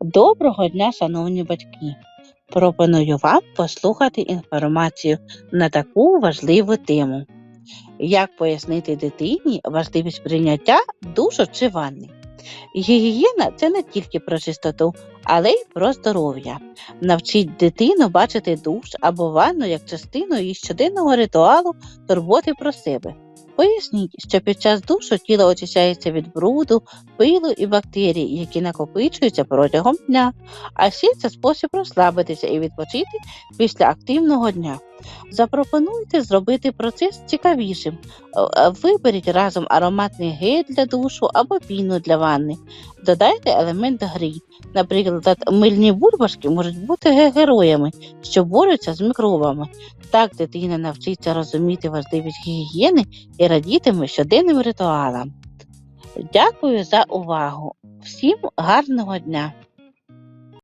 Доброго дня, шановні батьки! Пропоную вам послухати інформацію на таку важливу тему. Як пояснити дитині важливість прийняття душу чи ванни? Гігієна це не тільки про чистоту, але й про здоров'я. Навчіть дитину бачити душ або ванну як частину її щоденного ритуалу турботи про себе. Поясніть, що під час душу тіло очищається від бруду, пилу і бактерій, які накопичуються протягом дня, а ще це спосіб розслабитися і відпочити після активного дня. Запропонуйте зробити процес цікавішим. Е, е, Виберіть разом ароматний гель для душу або піну для ванни. Додайте елемент гри. Наприклад, мильні бульбашки можуть бути героями, що борються з мікробами. Так дитина навчиться розуміти важливість гігієни і радітиме щоденним ритуалам. Дякую за увагу. Всім гарного дня!